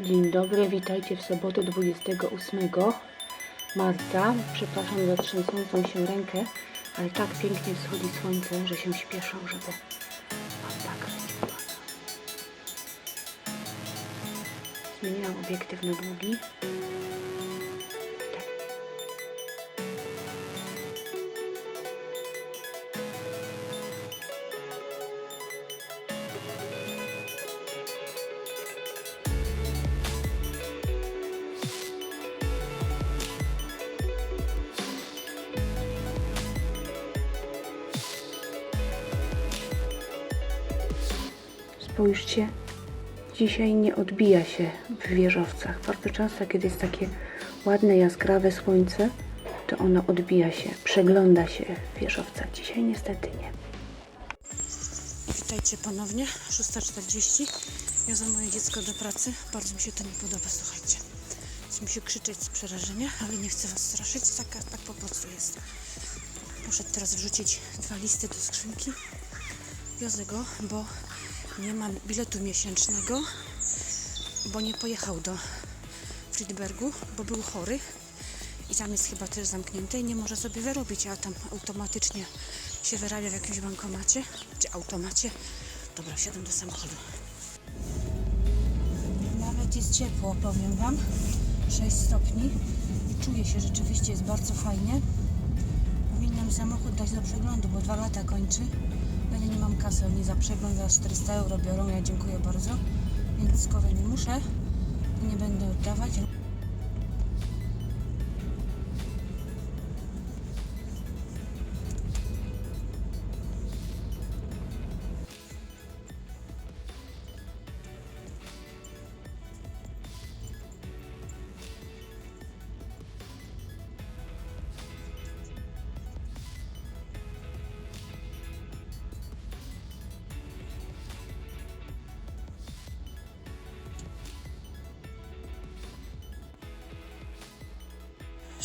Dzień dobry, witajcie w sobotę 28 marca. Przepraszam za trzęsącą się rękę, ale tak pięknie wschodzi słońce, że się śpieszą, żeby Wam nagrać. Zmieniłam obiektyw na długi. Spójrzcie, dzisiaj nie odbija się w wieżowcach. Bardzo często, kiedy jest takie ładne, jaskrawe słońce, to ono odbija się, przegląda się w wieżowcach. Dzisiaj niestety nie. Witajcie ponownie, 6.40. Ja za moje dziecko do pracy. Bardzo mi się to nie podoba, słuchajcie. Chce mi się krzyczeć z przerażenia, ale nie chcę Was straszyć. Tak, tak po prostu jest. Muszę teraz wrzucić dwa listy do skrzynki. Wiozę go, bo nie mam biletu miesięcznego, bo nie pojechał do Friedbergu, bo był chory i tam jest chyba też zamknięte i nie może sobie wyrobić, a tam automatycznie się wyrabia w jakimś bankomacie czy automacie. Dobra, wsiadam do samochodu. Nawet jest ciepło, powiem Wam. 6 stopni i czuję się rzeczywiście, jest bardzo fajnie. Powinnam samochód dać do przeglądu, bo dwa lata kończy. Ja nie mam kasy, oni za przegląd za 400 euro biorą, ja dziękuję bardzo. Więc skoro nie muszę, nie będę oddawać.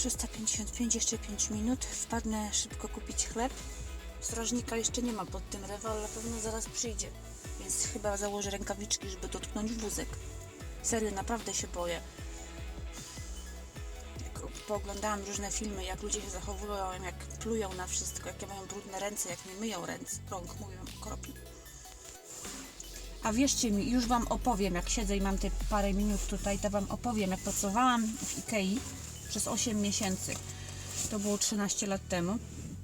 Szósta 55, jeszcze 5 minut. Wpadnę szybko kupić chleb. Strażnika jeszcze nie ma pod tym rewa, ale pewno zaraz przyjdzie. Więc chyba założę rękawiczki, żeby dotknąć wózek. Serio, naprawdę się boję. Jak pooglądałam różne filmy, jak ludzie się zachowują, jak plują na wszystko, jakie mają brudne ręce, jak nie myją ręce, rąk, mówią. A wierzcie mi, już Wam opowiem, jak siedzę i mam te parę minut tutaj, to Wam opowiem, jak pracowałam w Ikei przez 8 miesięcy. To było 13 lat temu.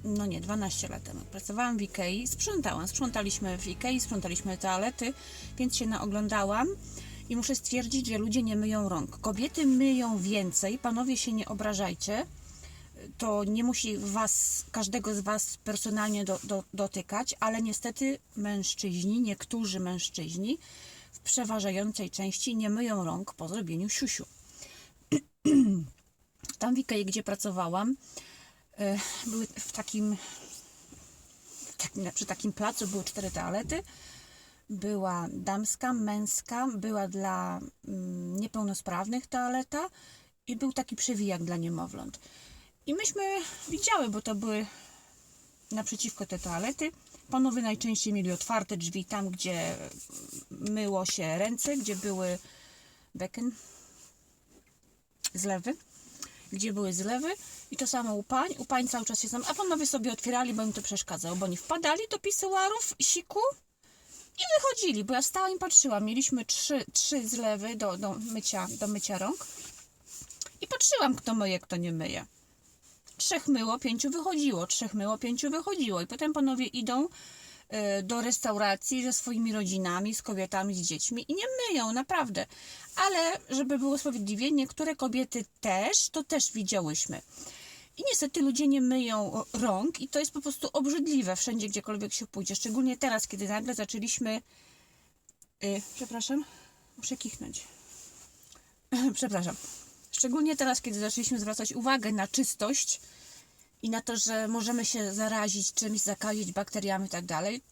No nie, 12 lat temu. Pracowałam w Ikei, sprzątałam. Sprzątaliśmy w Ikei, sprzątaliśmy toalety, więc się naoglądałam i muszę stwierdzić, że ludzie nie myją rąk. Kobiety myją więcej, panowie się nie obrażajcie. To nie musi was, każdego z was personalnie do, do, dotykać, ale niestety mężczyźni, niektórzy mężczyźni w przeważającej części nie myją rąk po zrobieniu siusiu. Tam w Ikei, gdzie pracowałam, e, były w takim, przy takim placu były cztery toalety. Była damska, męska, była dla mm, niepełnosprawnych toaleta i był taki przewijak dla niemowląt. I myśmy widziały, bo to były naprzeciwko te toalety. Panowie najczęściej mieli otwarte drzwi tam, gdzie myło się ręce, gdzie były beken, zlewy gdzie były zlewy i to samo u pań. U pań cały czas się tam, a panowie sobie otwierali, bo im to przeszkadzało, bo oni wpadali do pisuarów, siku i wychodzili, bo ja stałam i patrzyłam. Mieliśmy trzy, trzy zlewy do, do, mycia, do mycia rąk i patrzyłam, kto myje, kto nie myje. Trzech myło, pięciu wychodziło, trzech myło, pięciu wychodziło i potem panowie idą do restauracji ze swoimi rodzinami, z kobietami, z dziećmi i nie myją, naprawdę. Ale żeby było sprawiedliwie, niektóre kobiety też, to też widziałyśmy. I niestety ludzie nie myją rąk i to jest po prostu obrzydliwe wszędzie, gdziekolwiek się pójdzie. Szczególnie teraz, kiedy nagle zaczęliśmy... Y, przepraszam, muszę kichnąć. przepraszam. Szczególnie teraz, kiedy zaczęliśmy zwracać uwagę na czystość i na to, że możemy się zarazić czymś, zakazić bakteriami i tak dalej,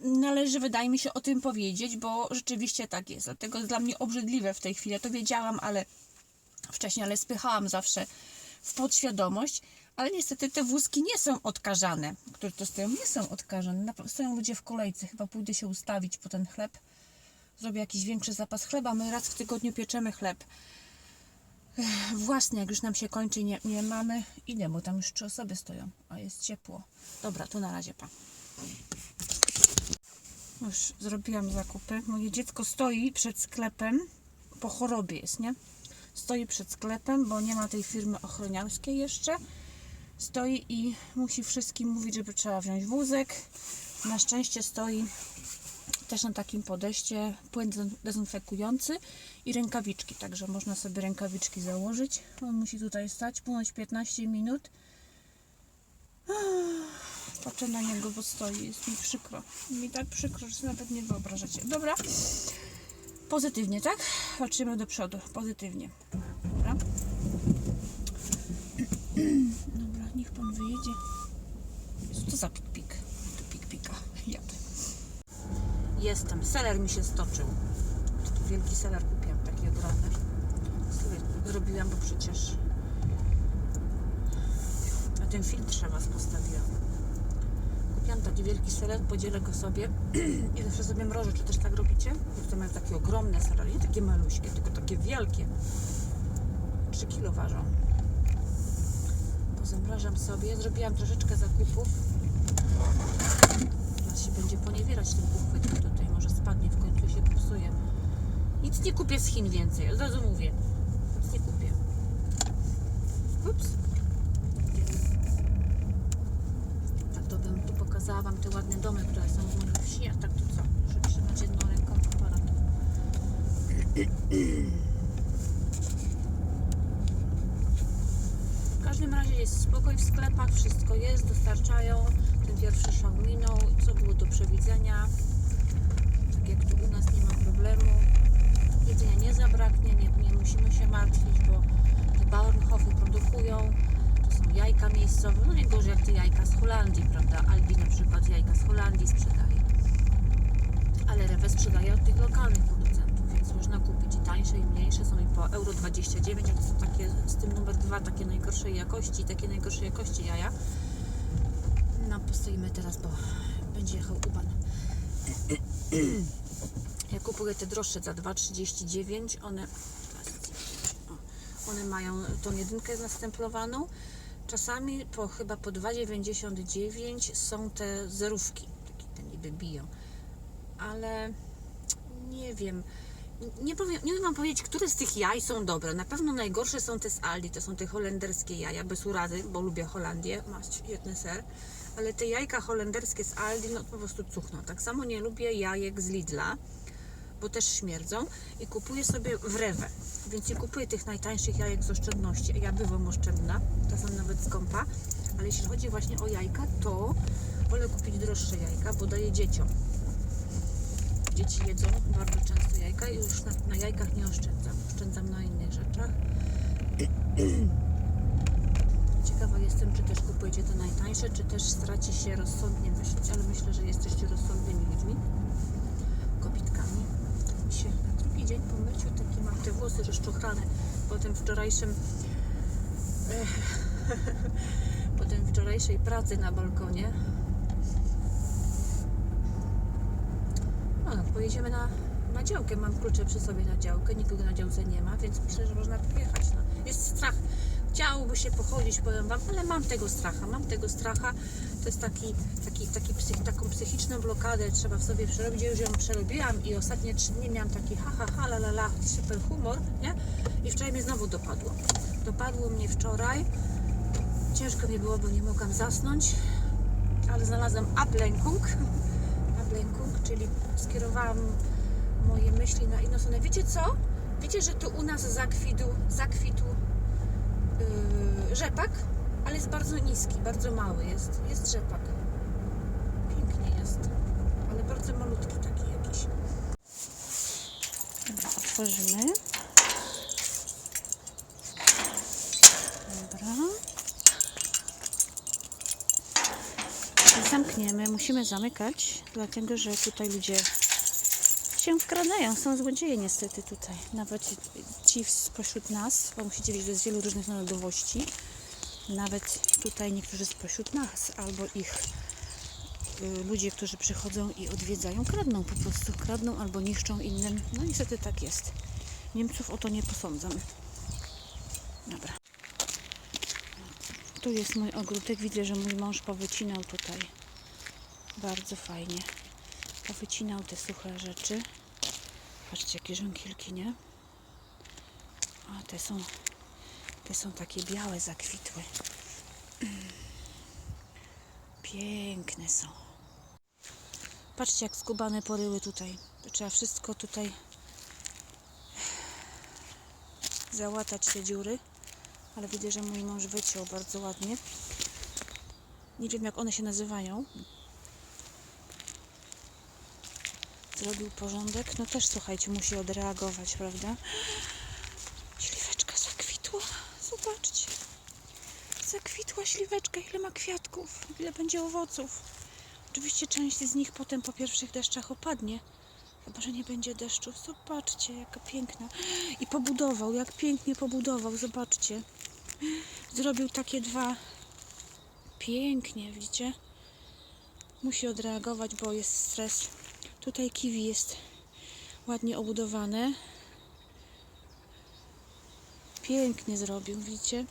należy, wydaje mi się, o tym powiedzieć, bo rzeczywiście tak jest. Dlatego jest dla mnie obrzydliwe w tej chwili. Ja to wiedziałam, ale wcześniej, ale spychałam zawsze w podświadomość, ale niestety te wózki nie są odkażane, które to stoją, nie są odkażane. Stoją ludzie w kolejce, chyba pójdę się ustawić po ten chleb, zrobię jakiś większy zapas chleba. My raz w tygodniu pieczemy chleb. Własny, jak już nam się kończy, nie, nie mamy. Idę, bo tam już trzy osoby stoją, a jest ciepło. Dobra, to na razie pa. Już zrobiłam zakupy. Moje dziecko stoi przed sklepem. Po chorobie jest, nie? Stoi przed sklepem, bo nie ma tej firmy ochroniarskiej jeszcze. Stoi i musi wszystkim mówić, żeby trzeba wziąć wózek. Na szczęście stoi też na takim podejście płyn dezyn- dezynfekujący i rękawiczki, także można sobie rękawiczki założyć. On musi tutaj stać, płynąć 15 minut. Patrzę na niego, bo stoi, jest mi przykro. Mi tak przykro, że nawet nie wyobrażacie. Dobra, pozytywnie, tak? Patrzymy do przodu, pozytywnie. Dobra. Dobra, niech pan wyjedzie. Co to za Jestem. Seler mi się stoczył. Tu wielki seler kupiłam, taki ogromny. Sobie zrobiłam, bo przecież na ten filtrze was postawiłam. Kupiłam taki wielki seler, podzielę go sobie i zawsze sobie mrożę. Czy też tak robicie? Bo mają takie ogromne serery, nie takie maluśkie, tylko takie wielkie. 3 kilo ważą. Pozamrażam sobie. Zrobiłam troszeczkę zakupów. Się będzie poniewierać ten uchwyt tutaj. Może spadnie, w końcu się popsuje. Nic nie kupię z Chin więcej, od razu mówię. Nic nie kupię. Ups. Tak to bym tu pokazała Wam te ładne domy, które są w mojej wsi, a tak to co? Muszę trzymać jedną ręką aparat. W każdym razie jest spokój w sklepach, wszystko jest, dostarczają. Pierwszy szok minął, co było do przewidzenia. Tak jak tu u nas nie ma problemu. Jedzenia nie zabraknie, nie, nie musimy się martwić, bo te Bauernhofy produkują. To są jajka miejscowe, no nie gorzej jak te jajka z Holandii, prawda? Albi na przykład jajka z Holandii sprzedaje. Ale Rewe sprzedaje od tych lokalnych producentów, więc można kupić i tańsze i mniejsze, są i po euro 29, ale to są takie z tym numer dwa, takie najgorszej jakości, takie najgorszej jakości jaja. No, postoimy teraz, bo będzie jechał Uban. Ja kupuję te droższe za 2,39. One, one mają tą jedynkę zastemplowaną. Czasami po chyba po 2,99 są te zerówki. Takie te niby biją. Ale nie wiem. Nie, powiem, nie wam powiedzieć, które z tych jaj są dobre. Na pewno najgorsze są te z Aldi, to są te holenderskie jaja, bez urazy, bo lubię Holandię, ma świetny ser. Ale te jajka holenderskie z Aldi, no po prostu cuchną. Tak samo nie lubię jajek z Lidla, bo też śmierdzą. I kupuję sobie w Rewe, więc nie kupuję tych najtańszych jajek z oszczędności. Ja bywam oszczędna, czasem nawet skąpa. Ale jeśli chodzi właśnie o jajka, to wolę kupić droższe jajka, bo daję dzieciom. Dzieci jedzą bardzo często jajka i już na, na jajkach nie oszczędzam. Oszczędzam na innych rzeczach. Ciekawa jestem, czy też kupujecie te najtańsze, czy też staracie się rozsądnie myśleć, ale myślę, że jesteście rozsądnymi ludźmi, kobitkami. Mi się na drugi dzień po myciu takie mam te włosy rozczochrane po tym wczorajszym Ech, po tym wczorajszej pracy na balkonie. No, pojedziemy na, na działkę. Mam klucze przy sobie na działkę. Nikogo na działce nie ma, więc myślę, że można pojechać. No. Jest strach. Chciałoby się pochodzić, powiem Wam, ale mam tego stracha. Mam tego stracha. To jest taki, taki, taki psych, taką psychiczną blokadę trzeba w sobie przerobić. Ja już ją przerobiłam i ostatnie trzy dni miałam taki ha, ha, ha, la, la, la, super humor, nie? I wczoraj mnie znowu dopadło. Dopadło mnie wczoraj. Ciężko mi było, bo nie mogłam zasnąć, ale znalazłam Ablenkung. Ablenkung, czyli skierowałam moje myśli na inną stronę. Wiecie co? Wiecie, że tu u nas zakwitł, zakwitł rzepak, ale jest bardzo niski, bardzo mały jest. Jest rzepak. Pięknie jest, ale bardzo malutki taki jakiś. Dobra, otworzymy. Dobra. Zamkniemy, musimy zamykać, dlatego że tutaj ludzie się wkradają. Są złodzieje niestety tutaj. Nawet ci spośród nas, bo musicie wiedzieć, że jest wielu różnych narodowości. Nawet tutaj niektórzy spośród nas albo ich y, ludzie, którzy przychodzą i odwiedzają, kradną po prostu. Kradną albo niszczą innym. No niestety tak jest. Niemców o to nie posądzam. Dobra. Tu jest mój ogródek. Widzę, że mój mąż powycinał tutaj. Bardzo fajnie. Powycinał te suche rzeczy. Patrzcie, jakie żonkilki, nie? A te są, te są takie białe, zakwitłe. Piękne są. Patrzcie, jak skubane poryły tutaj. Trzeba wszystko tutaj załatać te dziury. Ale widzę, że mój mąż wyciął bardzo ładnie. Nie wiem, jak one się nazywają. Zrobił porządek. No też, słuchajcie, musi odreagować, prawda? Śliweczka zakwitła. Zobaczcie. Zakwitła śliweczka. Ile ma kwiatków. Ile będzie owoców. Oczywiście część z nich potem po pierwszych deszczach opadnie. Chyba, że nie będzie deszczu. Zobaczcie, jaka piękna. I pobudował, jak pięknie pobudował. Zobaczcie. Zrobił takie dwa. Pięknie, widzicie? Musi odreagować, bo jest stres. Tutaj kiwi jest ładnie obudowane. Pięknie zrobił, widzicie?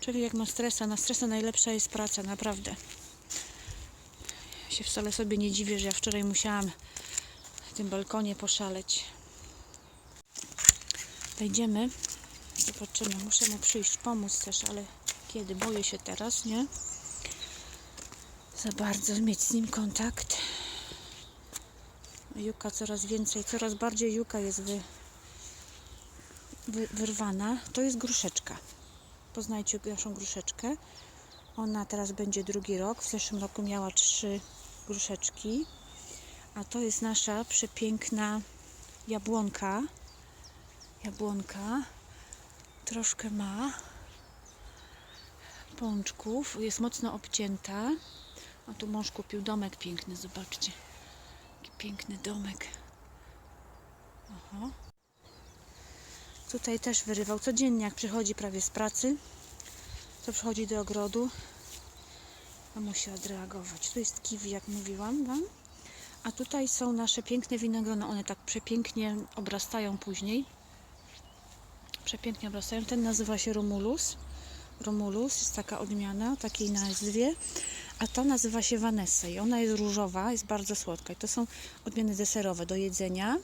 Czyli jak ma stresa, na stresa najlepsza jest praca, naprawdę. Ja się wcale sobie nie dziwię, że ja wczoraj musiałam na tym balkonie poszaleć. Wejdziemy, zobaczymy. Muszę mu przyjść, pomóc też, ale kiedy? Boję się teraz, nie? Za bardzo mieć z nim kontakt. Juka coraz więcej, coraz bardziej juka jest wy, wy, wyrwana. To jest gruszeczka. Poznajcie naszą gruszeczkę. Ona teraz będzie drugi rok. W zeszłym roku miała trzy gruszeczki. A to jest nasza przepiękna jabłonka. Jabłonka. Troszkę ma pączków. Jest mocno obcięta. A tu mąż kupił domek piękny, zobaczcie. Piękny domek. Tutaj też wyrywał codziennie, jak przychodzi prawie z pracy, to przychodzi do ogrodu, a musi odreagować. Tu jest kiwi, jak mówiłam Wam. A tutaj są nasze piękne winogrona. One tak przepięknie obrastają później. Przepięknie obrastają. Ten nazywa się Romulus. Romulus jest taka odmiana, takiej nazwie. A ta nazywa się Vanessa i ona jest różowa, jest bardzo słodka. I to są odmiany deserowe do jedzenia.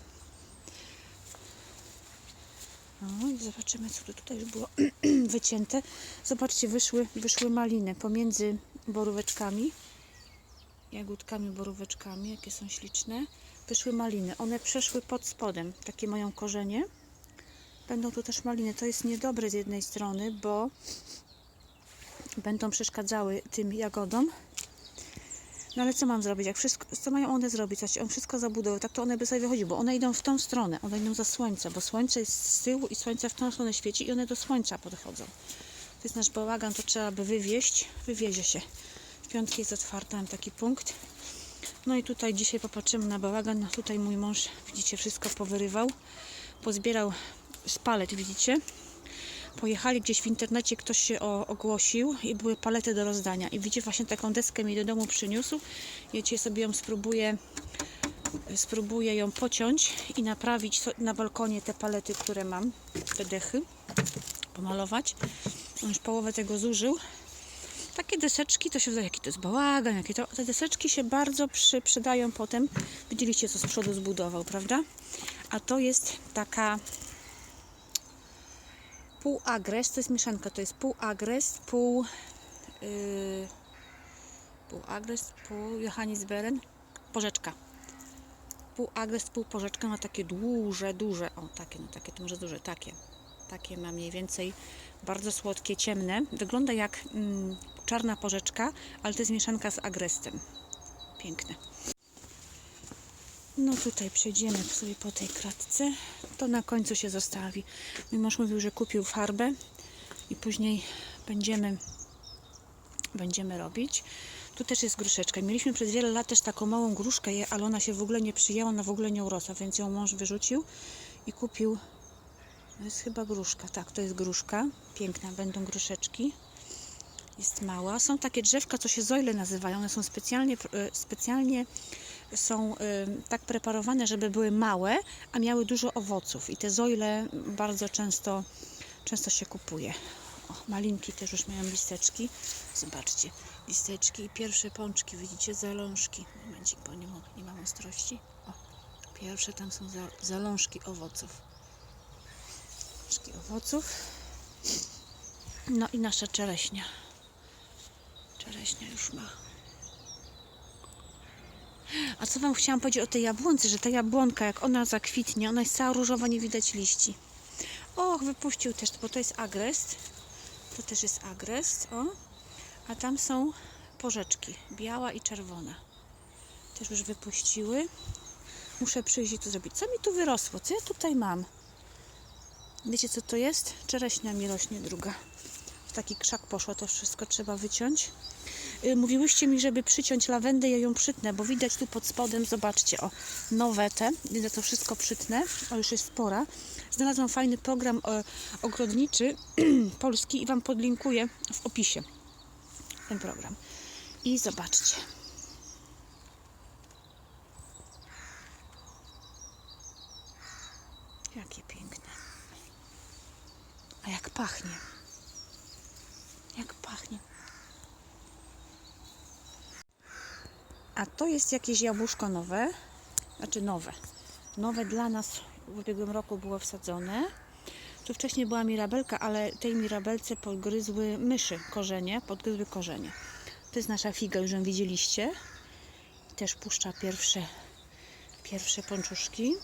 No i zobaczymy, co to tutaj już było wycięte. Zobaczcie, wyszły, wyszły maliny pomiędzy boróweczkami. Jagódkami, boróweczkami, jakie są śliczne. Wyszły maliny. One przeszły pod spodem. Takie mają korzenie. Będą tu też maliny. To jest niedobre z jednej strony, bo będą przeszkadzały tym jagodom. No ale co mam zrobić? Jak wszystko, co mają one zrobić? Słuchajcie, on wszystko zabudował, tak to one by sobie wychodziły, bo one idą w tą stronę, one idą za słońce, bo słońce jest z tyłu i słońce w tą stronę świeci i one do słońca podchodzą. To jest nasz bałagan, to trzeba by wywieźć. Wywiezie się. W piątki jest otwarta, mam taki punkt. No i tutaj dzisiaj popatrzymy na bałagan. No tutaj mój mąż, widzicie, wszystko powyrywał. Pozbierał z palet, widzicie? Pojechali gdzieś w internecie, ktoś się o, ogłosił i były palety do rozdania. I widzicie, właśnie taką deskę mi do domu przyniósł. Ja dzisiaj sobie ją spróbuję, spróbuję ją pociąć i naprawić na balkonie te palety, które mam, te dechy, pomalować. On już połowę tego zużył. Takie deseczki, to się wydaje, jaki to jest bałagan, jakie to... Te deseczki się bardzo przy, przydają potem. Widzieliście, co z przodu zbudował, prawda? A to jest taka pół agres, to jest mieszanka, to jest pół agres, pół yy, pół agres, pół Johannisbeeren, porzeczka. Pół agres, pół porzeczka, ma takie duże, duże, o takie, no takie, to może duże, takie. Takie ma mniej więcej, bardzo słodkie, ciemne. Wygląda jak mm, czarna porzeczka, ale to jest mieszanka z agrestem. Piękne. No tutaj przejdziemy sobie po tej kratce. To na końcu się zostawi. Mój mąż mówił, że kupił farbę i później będziemy, będziemy robić. Tu też jest gruszeczka. Mieliśmy przez wiele lat też taką małą gruszkę, ale ona się w ogóle nie przyjęła, ona w ogóle nie urosła, więc ją mąż wyrzucił i kupił. To jest chyba gruszka. Tak, to jest gruszka. Piękna, będą gruszeczki. jest mała. Są takie drzewka, co się zojle nazywają. One są specjalnie, e, specjalnie są e, tak preparowane, żeby były małe, a miały dużo owoców. I te zojle bardzo często, często się kupuje. O, malinki też już mają listeczki. Zobaczcie, listeczki i pierwsze pączki, widzicie, zalążki. Momencik, bo nie, nie mam ostrości. O, pierwsze tam są za, zalążki owoców. Zalążki owoców. No i nasza czereśnia. Czereśnia już ma. A co Wam chciałam powiedzieć o tej jabłonce, że ta jabłonka, jak ona zakwitnie, ona jest cała różowa, nie widać liści. Och, wypuścił też, bo to jest agrest. To też jest agrest, o. A tam są porzeczki, biała i czerwona. Też już wypuściły. Muszę przyjść i to zrobić. Co mi tu wyrosło? Co ja tutaj mam? Wiecie co to jest? Czereśnia mi rośnie druga. W taki krzak poszła, to wszystko trzeba wyciąć. Y, Mówiłyście mi, żeby przyciąć lawendę, ja ją przytnę, bo widać tu pod spodem, zobaczcie, o, nowe te, widzę to wszystko przytnę, o, już jest spora. Znalazłam fajny program ogrodniczy polski i Wam podlinkuję w opisie ten program. I zobaczcie. Jakie piękne. A jak pachnie. Jak pachnie. A to jest jakieś jabłuszko nowe. Znaczy nowe. Nowe dla nas w ubiegłym roku było wsadzone. Tu wcześniej była mirabelka, ale tej mirabelce podgryzły myszy korzenie, podgryzły korzenie. To jest nasza figa, już ją widzieliście. Też puszcza pierwsze, pierwsze pączuszki.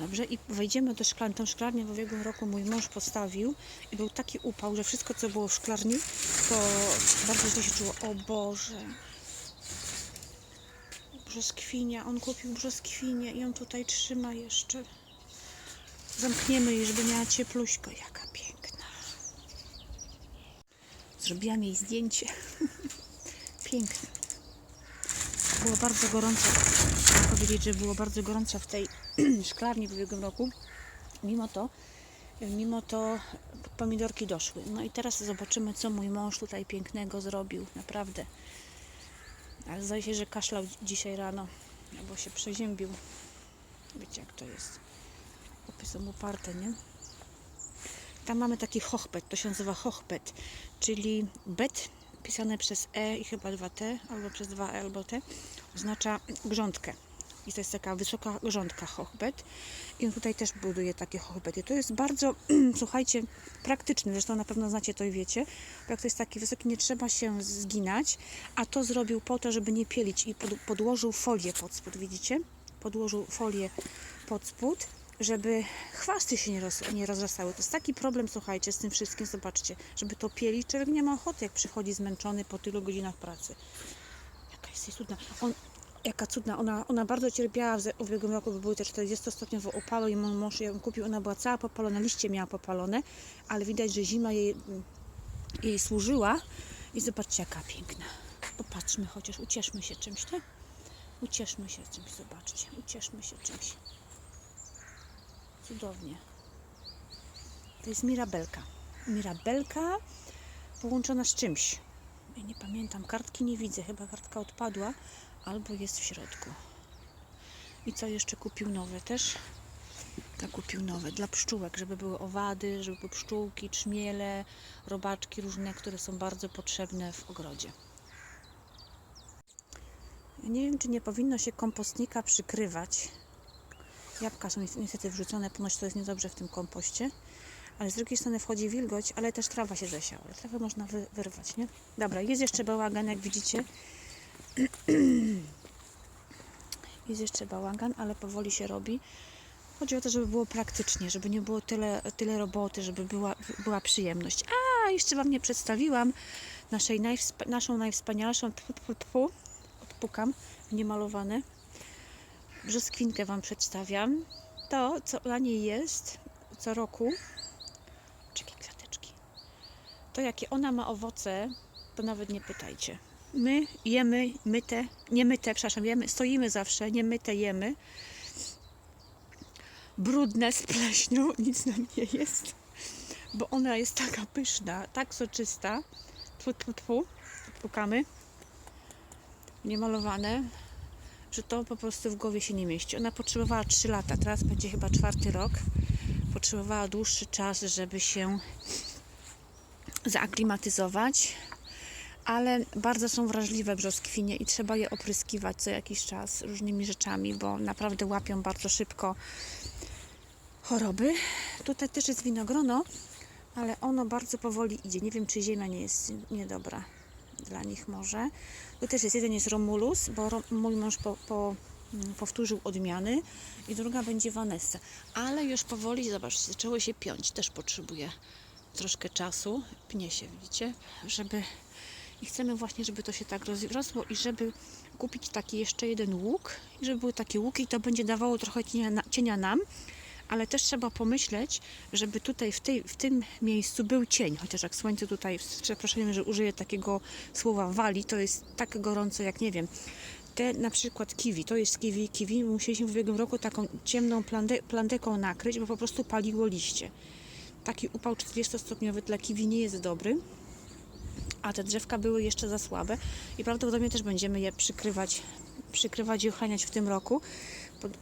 Dobrze, i wejdziemy do szklarni. Tą szklarnię w ubiegłym roku mój mąż postawił i był taki upał, że wszystko, co było w szklarni, to bardzo źle się czuło. O Boże! Brzoskwinia. On kupił brzoskwinię i on tutaj trzyma jeszcze. Zamkniemy jej, żeby miała ciepluśko. Jaka piękna. Zrobiłam jej zdjęcie. Piękne. Było bardzo gorąco. Chcę powiedzieć, że było bardzo gorąco w tej szklarni w ubiegłym roku. Mimo to, mimo to pomidorki doszły. No i teraz zobaczymy, co mój mąż tutaj pięknego zrobił. Naprawdę. Ale zdaje się, że kaszlał dzisiaj rano, albo się przeziębił. Wiecie, jak to jest. Chłopy są uparte, nie? Tam mamy taki hochbet, to się nazywa hochbet, czyli bet pisane przez E i chyba 2T, albo przez 2E albo T, oznacza grządkę. I to jest taka wysoka grządka hochbet. I on tutaj też buduje takie hochbety. To jest bardzo, słuchajcie, praktyczne. Zresztą na pewno znacie to i wiecie. Bo jak to jest taki wysoki, nie trzeba się zginać. A to zrobił po to, żeby nie pielić. I pod, podłożył folię pod spód, widzicie? Podłożył folię pod spód, żeby chwasty się nie, roz, nie rozrastały. To jest taki problem, słuchajcie, z tym wszystkim. Zobaczcie, żeby to pielić. Człowiek nie ma ochoty, jak przychodzi zmęczony po tylu godzinach pracy. Jaka jest cudna. On, jaka cudna. Ona, ona bardzo cierpiała w, ubiegłym roku, bo były te 40-stopniowe upały i mój mąż ją kupił. Ona była cała popalona, liście miała popalone, ale widać, że zima jej, jej służyła. I zobaczcie, jaka piękna. Popatrzmy chociaż, ucieszmy się czymś, tak? Ucieszmy się czymś, zobaczcie. Ucieszmy się czymś. Cudownie. To jest mirabelka. Mirabelka połączona z czymś. Ja nie pamiętam, kartki nie widzę, chyba kartka odpadła, albo jest w środku. I co jeszcze kupił nowe też? Tak, kupił nowe dla pszczółek, żeby były owady, żeby były pszczółki, trzmiele, robaczki różne, które są bardzo potrzebne w ogrodzie. Nie wiem, czy nie powinno się kompostnika przykrywać. Jabłka są ni- niestety wrzucone, ponoć to jest niedobrze w tym kompoście. Ale z drugiej strony wchodzi wilgoć, ale też trawa się zasiała. Trawę można wy, wyrwać, nie? Dobra, jest jeszcze bałagan, jak widzicie. Jest jeszcze bałagan, ale powoli się robi. Chodzi o to, żeby było praktycznie, żeby nie było tyle, tyle roboty, żeby była, była przyjemność. A, jeszcze Wam nie przedstawiłam naszej najwspa- naszą najwspanialszą, tfu, tfu, tfu, odpukam, niemalowane. Brzoskwinkę Wam przedstawiam. To, co na niej jest co roku, czekaj, kwiateczki. To, jakie ona ma owoce, to nawet nie pytajcie. My jemy myte, nie myte, przepraszam, jemy, stoimy zawsze, nie myte jemy. Brudne z pleśnią, nic nam nie jest. bo ona jest taka pyszna, tak soczysta. Tfu, tfu, tfu. Pukamy. Niemalowane, że to po prostu w głowie się nie mieści. Ona potrzebowała 3 lata, teraz będzie chyba czwarty rok. Potrzebowała dłuższy czas, żeby się zaaklimatyzować, ale bardzo są wrażliwe brzoskwinie i trzeba je opryskiwać co jakiś czas różnymi rzeczami, bo naprawdę łapią bardzo szybko choroby. Tutaj też jest winogrono, ale ono bardzo powoli idzie. Nie wiem, czy ziemia nie jest niedobra dla nich może. Tu też jest jeden jest Romulus, bo mój mąż po, po, mm, powtórzył odmiany i druga będzie Vanessa. Ale już powoli, zobaczcie, zaczęło się piąć. Też potrzebuje troszkę czasu. Pnie się, widzicie? Żeby... I chcemy właśnie, żeby to się tak rozrosło i żeby kupić taki jeszcze jeden łuk. I żeby były takie łuki, to będzie dawało trochę cienia, cienia nam, ale też trzeba pomyśleć, żeby tutaj w, tej, w tym miejscu był cień, chociaż jak słońce tutaj, z przeproszeniem, że użyję takiego słowa wali, to jest tak gorąco jak nie wiem. Te na przykład kiwi, to jest kiwi, kiwi, musieliśmy w ubiegłym roku taką ciemną plande, plandeką nakryć, bo po prostu paliło liście. Taki upał 40-stopniowy dla kiwi nie jest dobry, a te drzewka były jeszcze za słabe i prawdopodobnie też będziemy je przykrywać, przykrywać i ochraniać w tym roku.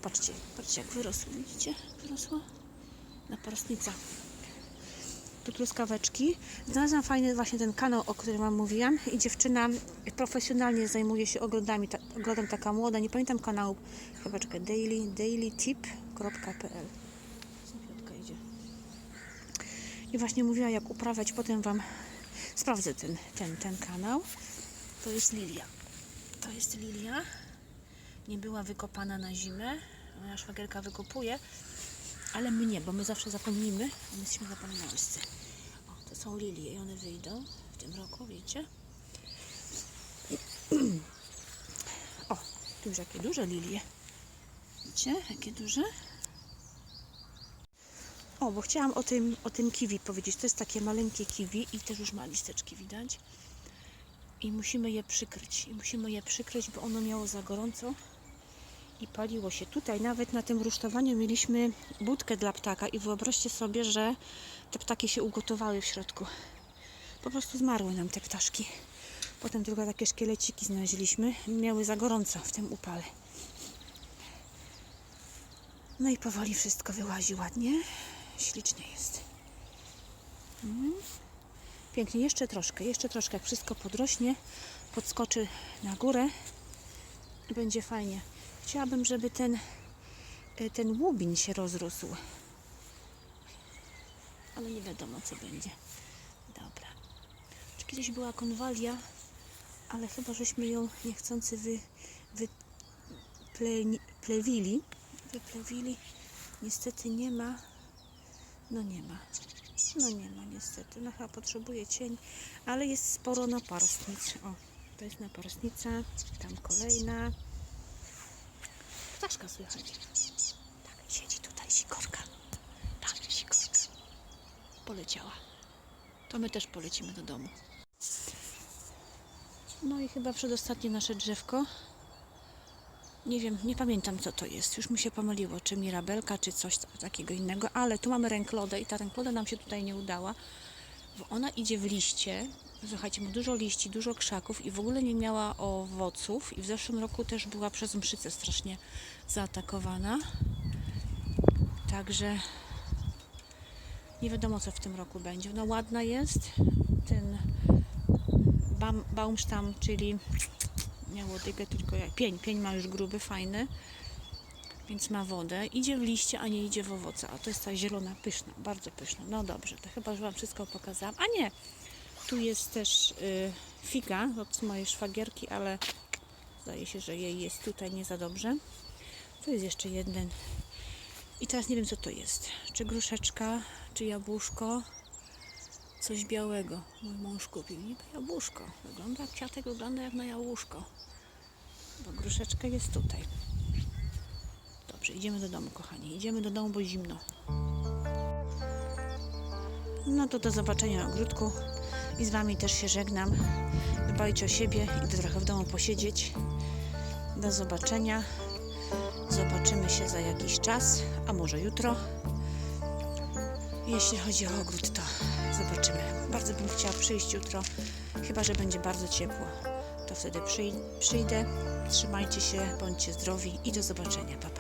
Patrzcie, patrzcie jak wyrosły, widzicie? Wyrosła naparostnica. Tu truskaweczki. Znalazłam fajny właśnie ten kanał, o którym Wam mówiłam i dziewczyna profesjonalnie zajmuje się ogrodami, ta, ogrodem taka młoda, nie pamiętam kanału, chyba czekaj, daily, dailytip.pl. I właśnie mówiła jak uprawiać, potem Wam sprawdzę ten, ten, ten kanał. To jest lilia. To jest lilia. Nie była wykopana na zimę. Moja szwagierka wykopuje, ale my nie, bo my zawsze zapomnimy. My jesteśmy zapominalscy. O, to są lilie i one wyjdą w tym roku, wiecie? O, tu już jakie duże lilie. Widzicie, jakie duże? O, bo chciałam o tym, o tym kiwi powiedzieć. To jest takie maleńkie kiwi i też już ma listeczki widać. I musimy je przykryć. I musimy je przykryć, bo ono miało za gorąco i paliło się. Tutaj nawet na tym rusztowaniu mieliśmy budkę dla ptaka i wyobraźcie sobie, że te ptaki się ugotowały w środku. Po prostu zmarły nam te ptaszki. Potem tylko takie szkieleciki znaleźliśmy. Miały za gorąco w tym upale. No i powoli wszystko wyłazi ładnie. Ślicznie jest. Mm. Pięknie, jeszcze troszkę, jeszcze troszkę. Jak wszystko podrośnie, podskoczy na górę będzie fajnie. Chciałabym, żeby ten, y, ten łubin się rozrósł. Ale nie wiadomo, co będzie. Dobra. Czy kiedyś była konwalia, ale chyba żeśmy ją niechcący wy, wypleni- plewili. Wyplewili. Niestety nie ma. No nie ma. No nie ma niestety. No chyba potrzebuje cień, ale jest sporo naparstnic. O, to jest naparstnica, tam kolejna. Ptaszka słychać. Tak, siedzi tutaj sikorka. Tam sikorka. Poleciała. To my też polecimy do domu. No i chyba przedostatnie nasze drzewko. Nie wiem, nie pamiętam co to jest. Już mi się pomyliło, czy mirabelka, czy coś ta- takiego innego, ale tu mamy ręklodę i ta rękloda nam się tutaj nie udała, bo ona idzie w liście. Słuchajcie, ma dużo liści, dużo krzaków i w ogóle nie miała owoców i w zeszłym roku też była przez mszycę strasznie zaatakowana. Także nie wiadomo co w tym roku będzie. No ładna jest. Ten bam, Baumstam, czyli nie łodygę, tylko jak pień. Pień ma już gruby, fajny, więc ma wodę. Idzie w liście, a nie idzie w owoce. A to jest ta zielona, pyszna, bardzo pyszna. No dobrze, to chyba już Wam wszystko pokazałam. A nie, tu jest też y, figa od mojej szwagierki, ale zdaje się, że jej jest tutaj nie za dobrze. Tu jest jeszcze jeden. I teraz nie wiem, co to jest. Czy gruszeczka, czy jabłuszko. Coś białego. Mój mąż kupił niby jabłuszko. Wygląda jak kwiatek, wygląda jak na jabłuszko. Bo gruszeczka jest tutaj. Dobrze, idziemy do domu, kochani. Idziemy do domu, bo zimno. No to do zobaczenia na ogródku. I z Wami też się żegnam. Dbajcie o siebie. Idę trochę w domu posiedzieć. Do zobaczenia. Zobaczymy się za jakiś czas, a może jutro. Jeśli chodzi o ogród, to zobaczymy. Bardzo bym chciała przyjść jutro, chyba że będzie bardzo ciepło. To wtedy przyj- przyjdę. Trzymajcie się, bądźcie zdrowi i do zobaczenia. Pa.